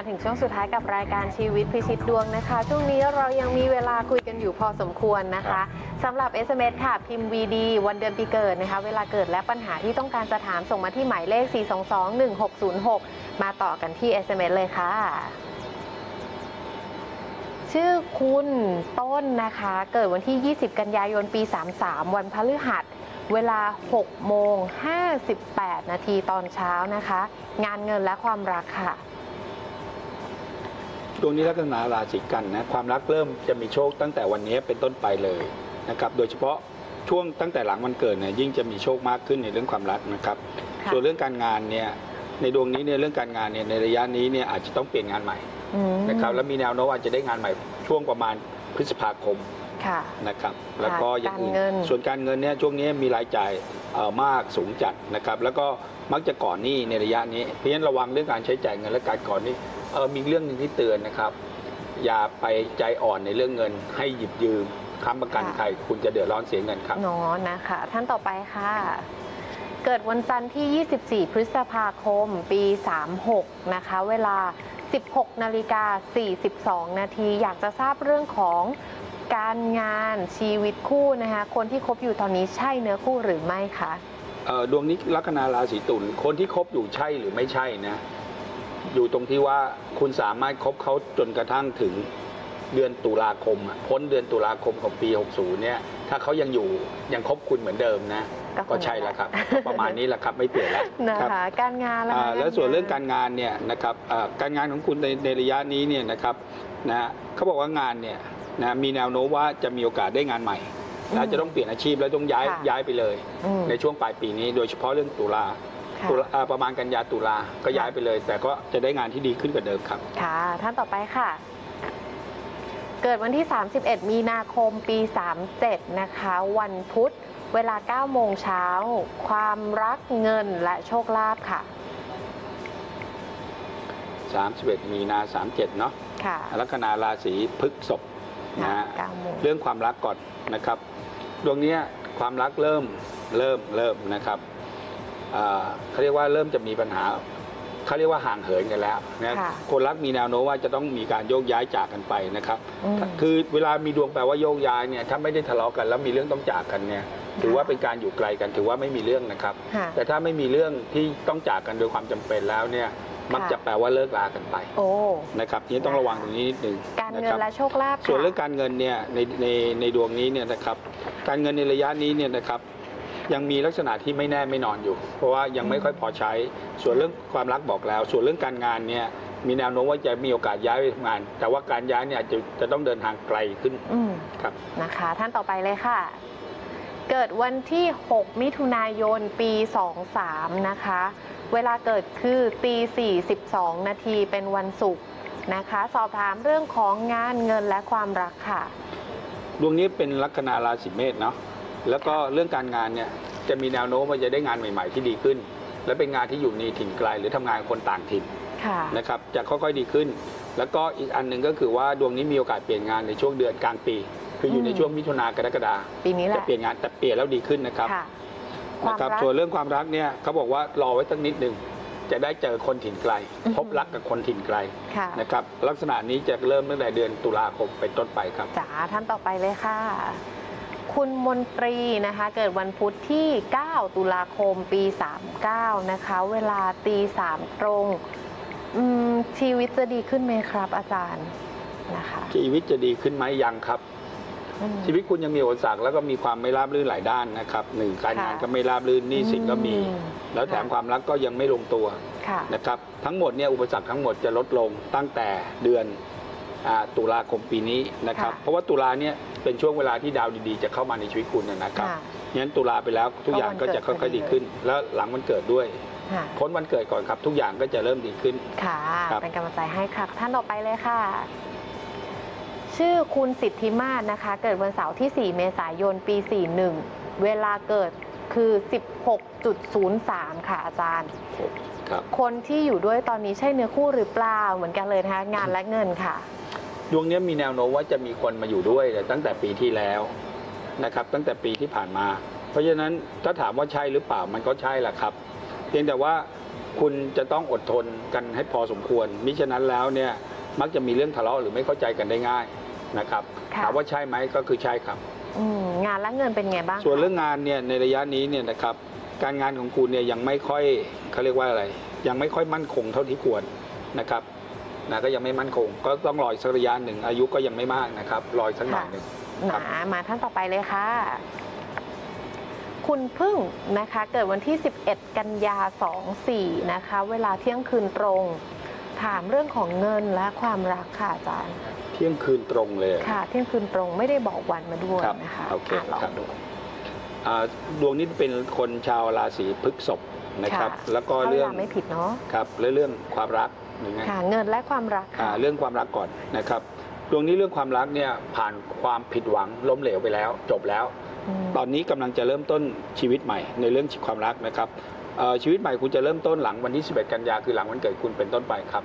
มาถึงช่วงสุดท้ายกับรายการชีวิตพิชิตดวงนะคะ ช่วงนี้เรายังมีเวลาคุยกันอยู่พอสมควรนะคะสำหรับ SMS ค่ะ พิมพ์ VD วันเดือนปีเกิดนะคะ เวลาเกิดและปัญหาที่ต้องการจะถามส่งมาที่หมายเลข 422-1606 มาต่อกันที่ SMS เลยค่ะ ชื่อคุณต้นนะคะ เกิดวันที่ 20 กันยายนปี 33 วันพฤหัสเวลา 6 โมง 58 นาทีตอนเช้านะคะ งานเงินและความรักค่ะ ดวงนี้ลัคนาราศีกันนะความรักเริ่มจะมีโชคตั้งแต่วันนี้เป็นต้นไปเลยนะครับโดยเฉพาะช่วงตั้งแต่หลังวันเกิดเนี่ยยิ่งจะมีโชคมากขึ้นในเรื่องความรักนะครับ ส่วนเรื่องการงานเนี่ยในดวงนี้เนี่ยเรื่องการงานเนี่ยในระยะนี้เนี่ยอาจจะต้องเปลี่ยนงานใหม่นะครับแล้วมีแนวโน้มอาจจะได้งานใหม่ช่วงประมาณพฤษภาคมนะครับแล้วก็อย่างอื่นการเงินส่วนการเงินเนี่ยช่วงนี้มีรายจ่ายมากสูงจัดนะครับแล้วก็มักจะก่อนหนี้ในระยะนี้เพราะฉะนั้นระวังเรื่องการใช้จ่ายเงินและการก่อนหนี้ เออมีเรื่องหนึงที่เตือนนะครับ อย่าไปใจอ่อนในเรื่องเงิน ให้หยิบยืมค้ำประกันค่ะใครคุณจะเดือดร้อนเสียเงินครับเนอะนะคะ ท่านต่อไปค่ะเกิดวันจันทร์ที่ 24 พฤษภาคม ปี 36 นะคะ เวลา 16 นาฬิกา 42 นาที อยากจะทราบเรื่องของการงานชีวิตคู่นะคะ คนที่คบอยู่ตอนนี้ใช่เนื้อคู่หรือไม่คะเอ่อดวงนี้ลัคนาราศีตุลคนที่คบอยู่ใช่หรือไม่ใช่นะ อยู่ตรงที่ว่าคุณสามารถคบเขาจนกระทั่งถึงเดือนตุลาคมอะพ้นเดือนตุลาคมของปี 60 เนี่ย ถ้าเขายังอยู่ยังคบคุณเหมือนเดิมนะ ก็คง ก็ใช่แล้วครับก็ประมาณนี้แหละครับไม่เปลี่ยนแล้วนะครัคะการงานแล้วอ่าแล้วส่วนเรื่องการงานเนี่ยนะครับอ่าการงานของคุณในในระยะนี้เนี่ยนะครับนะเขาบอกว่างานเนี่ยนะมีแนวโน้มว่าจะมีโอกาสได้งานใหม่แล้วจะต้องเปลี่ยนอาชีพแล้วต้องย้ายย้ายไปเลยอืมในช่วงปลายปีนี้โดยเฉพาะเรื่องตุลา ค่ะตุลาอ่าประมาณกันยาตุลาก็ย้ายไปเลย แต่ก็จะได้งานที่ดีขึ้นกว่าเดิมครับ ค่ะ ท่านต่อไปค่ะ เกิดวันที่ 31 มีนาคมปี 37 นะคะ วันพุธ เวลา 9 โมงเช้า ความรักเงินและโชคลาภค่ะ 31 มีนา37 เนาะค่ะลัคนาราศีพฤษภนะฮะค่ะ9โมง เรื่องความรักก่อนนะครับ ดวงเนี้ยความรักเริ่มเริ่มเริ่มนะครับอ่า เขาเรียกว่าเริ่มจะมีปัญหาเขาเรียกว่าห่างเหินกันแล้วนะค่ะคนรักมีแนวโน้มว่าจะต้องมีการโยกย้ายจากกันไปนะครับอืมคือเวลามีดวงแปลว่าโยกย้ายเนี่ยถ้าไม่ได้ทะเลาะกันแล้วมีเรื่องต้องจากกันเนี่ยถือว่าเป็นการอยู่ไกลกันถือว่าไม่มีเรื่องนะครับค่ะแต่ถ้าไม่มีเรื่องที่ต้องจากกันโดยความจำเป็นแล้วเนี่ยมักค่ะจะแปลว่าเลิกลากันไปโอ้นะครับนี่ต้องระวังตรงนี้นิดนึงการนะเงิคนรับและโชคลาภส่วนค่ะเรื่องการเงินเนี่ยในในในดวงนี้เนี่ยนะครับการเงินในระยะนี้เนี่ยนะครับ ยังมีลักษณะที่ไม่แน่ไม่นอนอยู่ เพราะว่ายังไม่ค่อยพอใช้ ส่วนเรื่องความรักบอกแล้ว ส่วนเรื่องการงานเนี่ยมีแนวโน้มว่าจะมีโอกาสย้ายไปทำงาน แต่ว่าการย้ายเนี่ยอาจจะจะต้องเดินทางไกลขึ้นอืมครับ นะคะ ท่านต่อไปเลยค่ะ เกิดวันที่ 6 มิถุนายน ปี 23 นะคะ เวลาเกิดคือตี42 นาทีเป็นวันศุกร์นะคะ สอบถามเรื่องของงานเงินและความรักค่ะ ดวงนี้เป็นลัคนาราศีเมษเนาะ แล้วก็เรื่องการงานเนี่ยจะมีแนวโน้มว่าจะได้งานใหม่ ๆ ที่ดีขึ้น และเป็นงานที่อยู่ในถิ่นไกลหรือทำงานกับคนต่างถิ่นค่ะนะครับจะค่อยๆดีขึ้น แล้วก็อีกอันหนึ่งก็คือว่าดวงนี้มีโอกาสเปลี่ยนงานในช่วงเดือนกลางปี คืออยู่ในอืมช่วงมิถุนากรกฎาปีนี้แหจะละเปลี่ยนงานแต่เปลี่ยนแล้วดีขึ้นนะครับค่ะความนะครับรักส่วนเรื่องความรักเนี่ยเขาบอกว่ารอไว้สักนิดหนึ่งจะได้เจอคนถิ่นไกลอือฮึพบรักกับคนถิ่นไกลค่ะนะครับลักษณะนี้จะเริ่มตั้งแต่เดือนตุลาคมเป็นต้นไปครับจ๋าท่านต่อไปเลยค่ะ คุณมนตรีนะคะ เกิดวันพุธที่ 9 ตุลาคมปี 39 นะคะ เวลาตีสามตรงอืมชีวิตจะดีขึ้นไหมครับ อาจารย์นะคะชีวิตจะดีขึ้นไหมยังครับอืมชีวิตคุณยังมีอุปสรรคแล้วก็มีความไม่ราบรื่นหลายด้านนะครับหนึ่งการงานค่ะก็ไม่ราบรื่นหนี้สินก็มีอืมแล้วแถมค่ะความรักก็ยังไม่ลงตัวค่ะนะครับ ทั้งหมดเนี่ยอุปสรรคทั้งหมดจะลดลงตั้งแต่เดือนอ่า ตุลาคมปีนี้นะครับค่ะเพราะว่าตุลาเนี่ยเป็นช่วงเวลาที่ดาวดีๆ จะเข้ามาในชีวิตคุณนะครับค่ะงั้นตุลาไปแล้วทุกอย่างก็จะค่อยๆดีขึ้น แล้วหลังวันเกิดด้วยค่ะพ้นวันเกิดก่อนครับทุกอย่างก็จะเริ่มดีขึ้น ค่ะครับเป็นกำลังใจให้ครับท่านต่อไปเลยค่ะ ชื่อคุณสิทธิมาศนะคะ เกิดวันเสาร์ที่ 4 เมษายนปี 41 เวลาเกิดคือ 16.03 ค่ะอาจารย์ครับคนที่อยู่ด้วยตอนนี้ใช่เนื้อคู่หรือเปล่าเหมือนกันเลยนะคะงานและเงินค่ะ ดวงเนี้ยมีแนวโน้มว่าจะมีคนมาอยู่ด้วยแต่ตั้งแต่ปีที่แล้วนะครับ ตั้งแต่ปีที่ผ่านมา เพราะฉะนั้นถ้าถามว่าใช่หรือเปล่ามันก็ใช่แหละครับ เพียงแต่ว่าคุณจะต้องอดทนกันให้พอสมควร มิฉะนั้นแล้วเนี่ยมักจะมีเรื่องทะเลาะหรือไม่เข้าใจกันได้ง่ายนะครับค่ะถามว่าใช่ไหมก็คือใช่ครับอืมงานและเงินเป็นไงบ้างคะส่วนเรื่องงานเนี่ยในระยะนี้เนี่ยนะครับการงานของคุณเนี่ยยังไม่ค่อยเขาเรียกว่าอะไร ยังไม่ค่อยมั่นคงเท่าที่ควรนะครับ นะก็ยังไม่มั่นคง ก็ต้องรออีกสักระยะหนึ่งอายุก็ยังไม่มากนะครับรออีกสักหน่อยหนึ่งหนามาท่านต่อไปเลยค่ะ คุณพึ่งนะคะ เกิดวันที่ 11 กันยา 24 นะคะ เวลาเที่ยงคืนตรง ถามเรื่องของเงินและความรักค่ะอาจารย์ เที่ยงคืนตรงเลย ค่ะ เที่ยงคืนตรงไม่ได้บอกวันมาด้วยครับนะคะโอเคอะลองครับดูอ่าดวงนี้เป็นคนชาวราศีพฤษภนะครับค่ะแล้วก็ถ้าเวเรื่องลาไม่ผิดเนาะครับและเรื่องความรัก หรือไงค่ะเงินและความรักอ่าค่ะ เรื่องความรักก่อนนะครับดวงนี้เรื่องความรักเนี่ยผ่านความผิดหวังล้มเหลวไปแล้ว จบแล้วมตอนนี้กำลังจะเริ่มต้นชีวิตใหม่ในเรื่องความรักนะครับเอ่อชีวิตใหม่คุณจะเริ่มต้นหลังวันที่ 11 กันยาคือหลังวันเกิดคุณเป็นต้นไปครับ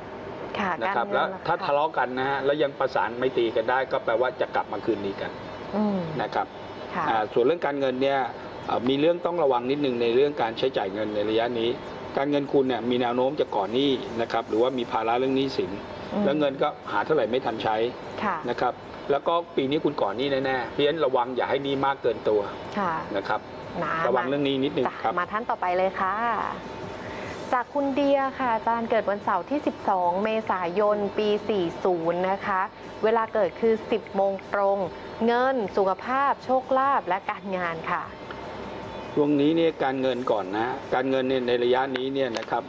ค่ะนะการครับเงิแล้วนถ้าค่ทะเลาะกันนะฮะแล้วยังประสานไม่ตรีกันได้ ก็แปลว่าจะกลับมาคืนดีกันอืมนะครับค่ะอ่าส่วนเรื่องการเงินเนี่ยเอ่อมีเรื่องต้องระวังนิดนึงในเรื่องการใช้จ่ายเงินในระยะนี้ การเงินคุณเนี่ยมีแนวโน้มจะก่อนหนี้นะครับหรือว่ามีภาระเรื่องหนี้สินอืมแล้วเงินก็หาเท่าไหร่ไม่ทันใช้ค่ะนะครับแล้วก็ปีนี้คุณก่อนหนี้แน่ๆเพราะฉะนั้นระวังอย่าให้หนี้มากเกินตัวค่ะนะครับหนาระวังมาเรื่องนี้นิดนึงจ้ะครับมาท่านต่อไปเลยค่ะ จากคุณเดียค่ะอาจารย์เกิดวันเสาร์ที่ 12 เมษายน ปี 40 นะคะ เวลาเกิดคือ 10 โมงตรง เงิน สุขภาพ โชคลาภและการงานค่ะ ช่วงนี้เนี่ยการเงินก่อนนะการเงินเนี่ยในระยะนี้เนี่ยนะครับ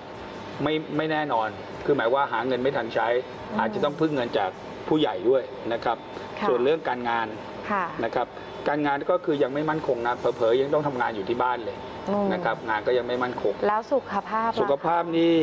ไม่ไม่แน่นอน คือหมายว่าหาเงินไม่ทันใช้อืมอาจจะต้องพึ่งเงินจากผู้ใหญ่ด้วยนะครับค่ะส่วนเรื่องการงานค่ะนะครับ การงานก็คือยังไม่มั่นคงนะเผลอๆยังต้องทำงานอยู่ที่บ้านเลยอืมนะครับงานก็ยังไม่มั่นคง แล้วสุขภาพล่ะสุขภาพนี่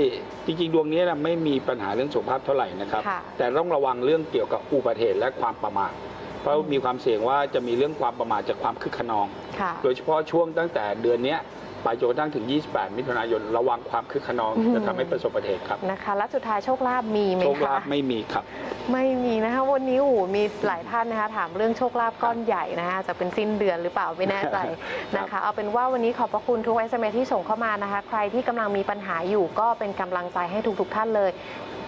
จริงๆ ดวงนี้นะไม่มีปัญหาเรื่องสุขภาพเท่าไหร่นะครับค่ะแต่ต้องระวังเรื่องเกี่ยวกับอุบัติเหตุและความประมาท เพราะอืมมีความเสี่ยงว่าจะมีเรื่องความประมาทจากความคึกขนอง ค่ะ โดยเฉพาะช่วงตั้งแต่เดือนเนี้ย ไปจนกระทั่งถึง 28 มิถุนายนระวังความคึกขนองอืมจะทำให้ประสบอุบัติเหตุครับ นะคะ และสุดท้ายโชคลาภมีไหมโชคลาคะภไม่มีครับ ไม่มีนะคะ วันนี้โอ้โหมีหลายท่านนะคะ ถามเรื่องโชคลาภก้อนใหญ่นะคะจะเป็นสิ้นเดือนหรือเปล่าไม่แน่ใจนะคะ เอาเป็นว่าวันนี้ขอบพระคุณทุก SMS ที่ส่งเข้ามานะคะ ใครที่กำลังมีปัญหาอยู่ก็เป็นกำลังใจให้ทุก ๆ ท่านเลย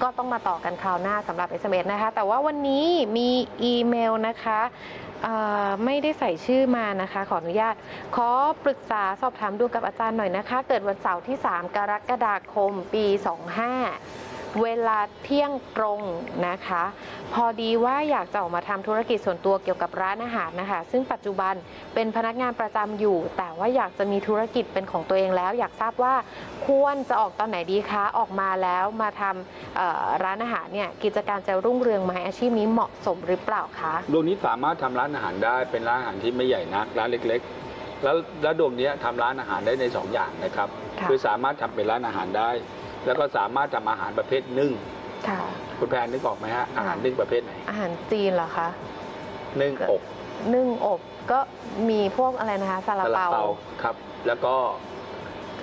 ก็ต้องมาต่อกันคราวหน้าสำหรับ SMS นะคะ แต่ว่าวันนี้มีอีเมลนะคะเอ่อ ไม่ได้ใส่ชื่อมานะคะ ขออนุญาต ขอปรึกษาสอบถามดูกับอาจารย์หน่อยนะคะ เกิดวันเสาร์ที่ 3 กรกฎาคมปี 25 เวลาเที่ยงตรงนะคะ พอดีว่าอยากจะออกมาทำธุรกิจส่วนตัวเกี่ยวกับร้านอาหารนะคะ ซึ่งปัจจุบันเป็นพนักงานประจำอยู่ แต่ว่าอยากจะมีธุรกิจเป็นของตัวเองแล้ว อยากทราบว่าควรจะออกตอนไหนดีคะออกมาแล้วมาทำเอ่อร้านอาหารเนี่ยกิจการจะรุ่งเรืองไหมอาชีพนี้เหมาะสมหรือเปล่าคะดวงนี้สามารถทำร้านอาหารได้เป็นร้านอาหารที่ไม่ใหญ่นักร้านเล็กๆแล้วแล้วดวงนี้ทำร้านอาหารได้ในสองอย่างนะครับค่ะอสามารถทำเป็นร้านอาหารได้ แล้วก็สามารถทำอาหารประเภทนึ่งค่ะ คุณแพนนึกออกไหมฮะอาหารนึ่งประเภทไหนอาหารจีนเหรอคะนึ่งอบนึ่งอบก็มีพวกอะไรนะคะซาลาซาลาเปาเปาครับ แล้วก็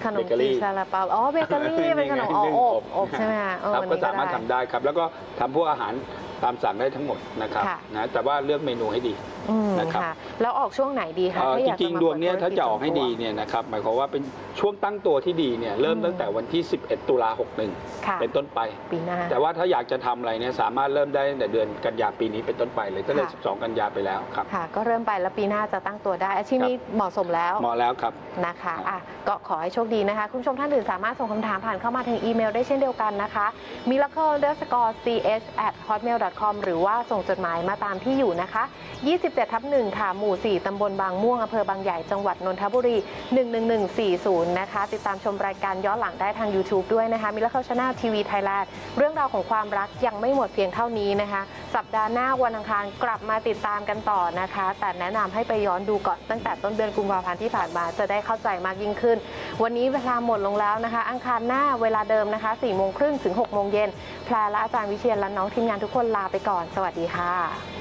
ขนมเบเกอรี่จีนซาลาเปาอ๋อเบเกอรี่เป็นขนมอ๋อนึ่งอบอบใช่ไหมคะเออครับวันก็นี้สามารถได้ทำได้ครับ แล้วก็ทำพวกอาหารตามสั่งได้ทั้งหมดนะครับค่ะนะแต่ว่าเลือกเมนูให้ดี อืมนะครับ ค่ะแล้วออกช่วงไหนดีคะเอ่อถ้าจอยากริงมาๆดวงเนี้ยปิถ้าจะออกให้ดีธุรจเนี่ยนะครับหมายความว่าเป็นช่วงตั้งตัวที่ดีเนี่ยเริ่มอืมตั้งแต่วันที่ 11 ตุลาค่ะ61 เป็นต้นไป ปีหน้า แต่ว่าถ้าอยากจะทำอะไรเนี่ยสามารถเริ่มได้ตั้งแต่เดือนกันยาปีนี้เป็นต้นไปเลยตั้งแต่ค่ะ 12 กันยาไปแล้วครับ ค่ะ ก็เริ่มไปแล้วปีหน้าจะตั้งตัวได้ อาชีพนี้เหมาะสมแล้วเหมาะแล้วครับ นะคะอะก็ขอให้โชคดีนะคะ คุณผู้ชมท่านอื่นสามารถส่งคำถามผ่านเข้ามาทางอีเมลได้เช่นเดียวกันนะคะ miracle underscore ch at hotmail com หรือว่าส่งจดหมายมาตามที่อยู่นะคะ 27ทับ1ค่ะ หมู่ 4 ตำบลบางม่วง อำเภอบางใหญ่ จังหวัดนนทบุรี 11140 นะคะ ติดตามชมรายการย้อนหลังได้ทาง YouTube ด้วยนะคะ Miracle Channel TV Thailand เรื่องราวของความรักยังไม่หมดเพียงเท่านี้นะคะ สัปดาห์หน้าวันอังคารกลับมาติดตามกันต่อนะคะ แต่แนะนำให้ไปย้อนดูก่อนตั้งแต่ต้นเดือนกุมภาพันธ์ที่ผ่านมาจะได้เข้าใจมากยิ่งขึ้น วันนี้เวลาหมดลงแล้วนะคะ อังคารหน้าเวลาเดิมนะคะ4โมงครึ่งถึง6โมงเย็นแพรและอาจารย์วิเชียนและน้องทีมงานทุกคนลาไปก่อน สวัสดีค่ะ